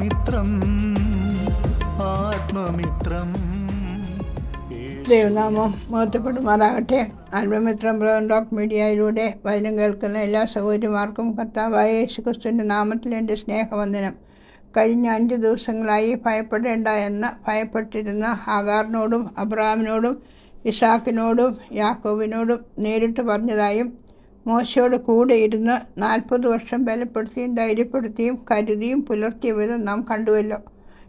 ആത്മമിത്രം ആത്മമിത്രം. ദൈവനാമം മഹത്വപ്പെടുമാറാകട്ടെ ആത്മമിത്രം ബ്രദർ ഡോക് മീഡിയയിലൂടെ വചനം കേൾക്കുന്ന എല്ലാ സഹോദരിമാർക്കും കർത്താവായ യേശുക്രിസ്തുവിന്റെ നാമത്തിൽ എന്റെ സ്നേഹവന്ദനം. കഴിഞ്ഞ അഞ്ച് ദിവസങ്ങളായി ഭയപ്പെടേണ്ട എന്ന് ഭയപ്പെട്ടിരുന്ന ഹാഗാറിനോടും അബ്രഹാമിനോടും ഇസാക്കിനോടും യാക്കോബിനോടും നേരിട്ട് പറഞ്ഞതായും മോശയോട് കൂടെ ഇരുന്ന് നാൽപ്പത് വർഷം ബലപ്പെടുത്തിയും ധൈര്യപ്പെടുത്തിയും കരുതിയും പുലർത്തിയ വിധം നാം കണ്ടുവല്ലോ.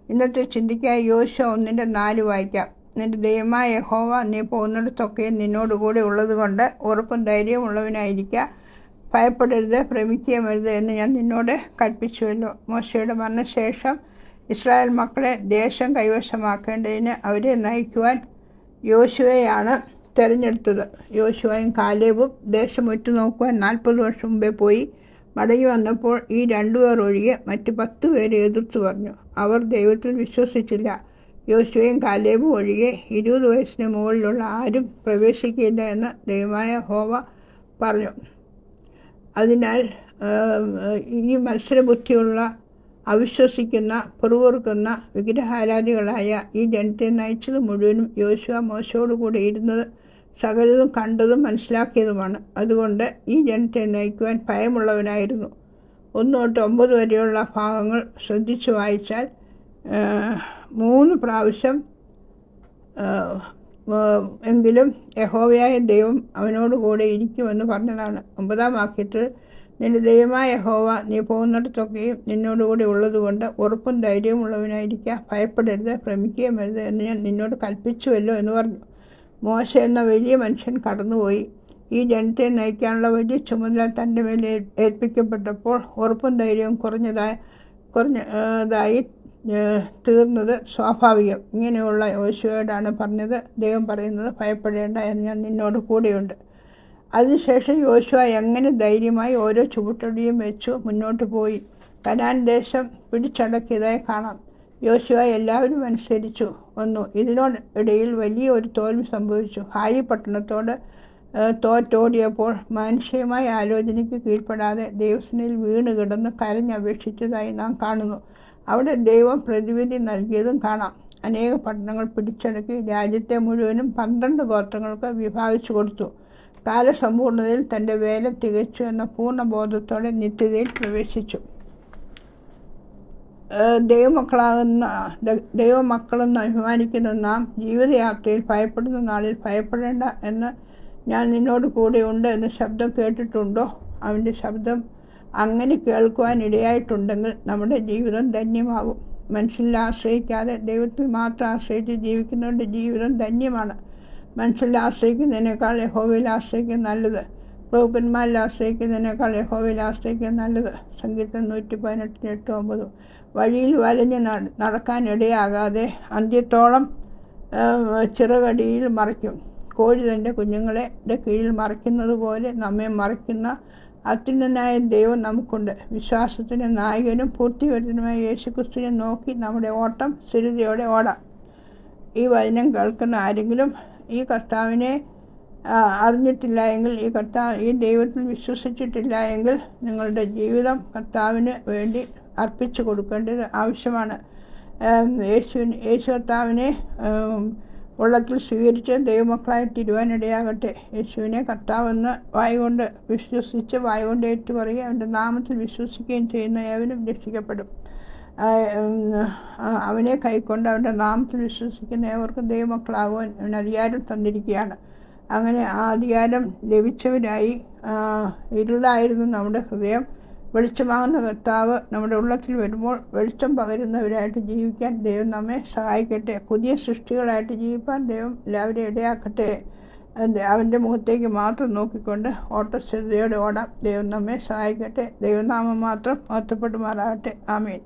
ഇന്നത്തെ ചിന്തിക്കായി യോശ ഒന്നിന്റെ നാല് വായിക്കാം. നിന്റെ ദൈവമായ യഹോവ നീ പോകുന്നിടത്തൊക്കെ നിന്നോടുകൂടെ ഉള്ളതുകൊണ്ട് ഉറപ്പും ധൈര്യവും ഉള്ളവനായിരിക്കുക ഭയപ്പെടരുത് ഭ്രമിക്കുകയുമരുത് എന്ന് ഞാൻ നിന്നോട് കൽപ്പിച്ചുവല്ലോ. മോശയുടെ മരണശേഷം ഇസ്രായേൽ മക്കളെ ദേശം കൈവശമാക്കേണ്ടതിന് അവരെ നയിക്കുവാൻ യോശുവയാണ് തിരഞ്ഞെടുത്തത്. യോശുവയും കാലേബും ദേശം ഒറ്റുനോക്കുവാൻ നാൽപ്പത് വർഷം മുമ്പേ പോയി. മടങ്ങി വന്നപ്പോൾ ഈ രണ്ടുപേർ ഒഴികെ മറ്റ് പത്ത് പേരെ എതിർത്തു പറഞ്ഞു. അവർ ദൈവത്തിൽ വിശ്വസിച്ചില്ല. യോശുവയും കാലേബും ഒഴികെ ഇരുപത് വയസ്സിന് മുകളിലുള്ള ആരും പ്രവേശിക്കില്ല എന്ന് ദൈവമായ ഹോവ പറഞ്ഞു. അതിനാൽ ഈ മത്സരബുദ്ധിയുള്ള അവിശ്വസിക്കുന്ന പിറുവിറുക്കുന്ന വിഗ്രഹാരാധികളായ ഈ ജനത്തെ നയിച്ചത് മുഴുവനും യോശുവ മോശയോടുകൂടി ഇരുന്നത് സകലതും കണ്ടതും മനസ്സിലാക്കിയതുമാണ്. അതുകൊണ്ട് ഈ ജനത്തെ നയിക്കുവാൻ ഭയമുള്ളവനായിരുന്നു. ഒന്ന് തൊട്ട് ഒമ്പത് വരെയുള്ള ഭാഗങ്ങൾ ശ്രദ്ധിച്ചു വായിച്ചാൽ മൂന്ന് പ്രാവശ്യം എങ്കിലും യഹോവയായ ദൈവം അവനോട് കൂടെ ഇരിക്കുമെന്ന് പറഞ്ഞതാണ്. ഒമ്പതാം വാക്യത്തിൽ നിന്റെ ദൈവമായ യഹോവ നീ പോകുന്നിടത്തൊക്കെയും നിന്നോടുകൂടി ഉള്ളതുകൊണ്ട് ഉറപ്പും ധൈര്യവും ഉള്ളവനായിരിക്കുക ഭയപ്പെടരുത് ഭ്രമിക്കുകയും വരുത് എന്ന് ഞാൻ നിന്നോട് കൽപ്പിച്ചുവല്ലോ എന്ന് പറഞ്ഞു. മോശ എന്ന വലിയ മനുഷ്യൻ കടന്നുപോയി. ഈ ജനത്തെ നയിക്കാനുള്ള വലിയ ചുമതല തന്റെ മേൽ ഏൽപ്പിക്കപ്പെട്ടപ്പോൾ ഉറപ്പും ധൈര്യവും കുറഞ്ഞതായി കുറഞ്ഞതായി തീർന്നത് സ്വാഭാവികം. ഇങ്ങനെയുള്ള യോശുവയോടാണ് പറഞ്ഞത്. ദൈവം പറയുന്നത് ഭയപ്പെടേണ്ട എന്ന് ഞാൻ നിന്നോട് കൂടെയുണ്ട്. അതിനുശേഷം യോശുവ എങ്ങനെ ധൈര്യമായി ഓരോ ചുവട്ടടിയും വെച്ചു മുന്നോട്ട് പോയി. കനാൻ ദേശം പിടിച്ചടക്കിയതായി കാണാം. യോശുവ എല്ലാവരും അനുസരിച്ചു വന്നു. ഇതിനോടിടയിൽ വലിയ ഒരു തോൽവി സംഭവിച്ചു. ഹായി പട്ടണത്തോട് തോറ്റോടിയപ്പോൾ മാനുഷികമായ ആലോചനയ്ക്ക് കീഴ്പ്പെടാതെ ദൈവസനയിൽ വീണ് കിടന്ന് കരഞ്ഞപേക്ഷിച്ചതായി നാം കാണുന്നു. അവിടെ ദൈവം പ്രതിവിധി നൽകിയതും കാണാം. അനേക പട്ടണങ്ങൾ പിടിച്ചടക്കി രാജ്യത്തെ മുഴുവനും പന്ത്രണ്ട് ഗോത്രങ്ങൾക്ക് വിഭാഗിച്ചു കൊടുത്തു. കാലസമ്പൂർണതയിൽ തന്റെ വേല തികച്ചു എന്ന പൂർണബോധത്തോടെ നിത്യതയിൽ പ്രവേശിച്ചു. ദൈവമക്കളാകുന്ന ദൈവമക്കളെന്ന് അഭിമാനിക്കുന്ന നാം ജീവിതയാത്രയിൽ ഭയപ്പെടുന്ന നാളിൽ ഭയപ്പെടേണ്ട എന്ന് ഞാൻ നിന്നോട് കൂടെ ഉണ്ട് എന്ന് ശബ്ദം കേട്ടിട്ടുണ്ടോ? അവന്റെ ശബ്ദം അങ്ങനെ കേൾക്കുവാൻ ഇടയായിട്ടുണ്ടെങ്കിൽ നമ്മുടെ ജീവിതം ധന്യമാകും. മനുഷ്യനെ ആശ്രയിക്കാതെ ദൈവത്തിൽ മാത്രം ആശ്രയിച്ച് ജീവിക്കുന്നവരുടെ ജീവിതം ധന്യമാണ്. മനുഷ്യരിൽ ആശ്രയിക്കുന്നതിനേക്കാൾ യഹോവയിൽ ആശ്രയിക്കുന്ന നല്ലത്. പ്രഭുക്കന്മാരിൽ ആശ്രയിക്കുന്നതിനേക്കാൾ യഹോവയിൽ ആശ്രയിക്കുന്ന നല്ലത്. സംഗീതം നൂറ്റി പതിനെട്ടിന് എട്ട് ഒമ്പത് വഴിയിൽ വലഞ്ഞ് നടക്കാനിടയാകാതെ അന്ത്യത്തോളം ചിറകടിയിൽ മറയ്ക്കും കോഴി തന്റെ കുഞ്ഞുങ്ങളെ കീഴിൽ മറയ്ക്കുന്നത് പോലെ നമ്മെ മറയ്ക്കുന്ന അത്യുന്നതനായ ദൈവം നമുക്കുണ്ട്. വിശ്വാസത്തിന് നായകനും പൂർത്തിവരുത്തനുമായ യേശുക്രിസ്തുവിനെ നോക്കി നമ്മുടെ ഓട്ടം സ്ഥിരതയോടെ ഓടാം. ഈ വചനം കേൾക്കുന്ന ആരെങ്കിലും ഈ കർത്താവിനെ അറിഞ്ഞിട്ടില്ല എങ്കിൽ ഈ കർത്താവ് ഈ ദൈവത്തിൽ വിശ്വസിച്ചിട്ടില്ല എങ്കിൽ നിങ്ങളുടെ ജീവിതം കർത്താവിന് വേണ്ടി അർപ്പിച്ചു കൊടുക്കേണ്ടത് ആവശ്യമാണ്. യേശു യേശു കർത്താവിനെ ഉള്ളത്തിൽ സ്വീകരിച്ച് ദൈവമക്കളായി തിരുവാനിടയാകട്ടെ. യേശുവിനെ കർത്താവെന്ന് വായുകൊണ്ട് വിശ്വസിച്ച് വായുകൊണ്ട് ഏറ്റുപറയുകയും അവന്റെ നാമത്തിൽ വിശ്വസിക്കുകയും ചെയ്യുന്ന ഏവനും രക്ഷിക്കപ്പെടും. അവനെ കൈക്കൊണ്ട് അവന്റെ നാമത്തിൽ വിശ്വസിക്കുന്ന ഏവർക്കും ദൈവമക്കളാകുവാൻ അവൻ അധികാരം തന്നിരിക്കുകയാണ്. അങ്ങനെ ആ അധികാരം ലഭിച്ചവരായി ഇരുളായിരുന്നു നമ്മുടെ ഹൃദയം. വെളിച്ചമാകുന്ന കർത്താവ് നമ്മുടെ ഉള്ളത്തിൽ വരുമ്പോൾ വെളിച്ചം പകരുന്നവരായിട്ട് ജീവിക്കാൻ ദൈവം നമ്മെ സഹായിക്കട്ടെ. പുതിയ സൃഷ്ടികളായിട്ട് ജീവിക്കാൻ ദൈവം എല്ലാവരെയും ഇടയാക്കട്ടെ. അവന്റെ മുഖത്തേക്ക് മാത്രം നോക്കിക്കൊണ്ട് ഓട്ടശ്രദ്ധയോടെ ഓടാം. ദൈവം നമ്മെ സഹായിക്കട്ടെ. ദൈവനാമം മാത്രം മഹത്വപ്പെടുമാറാകട്ടെ. ആമീൻ.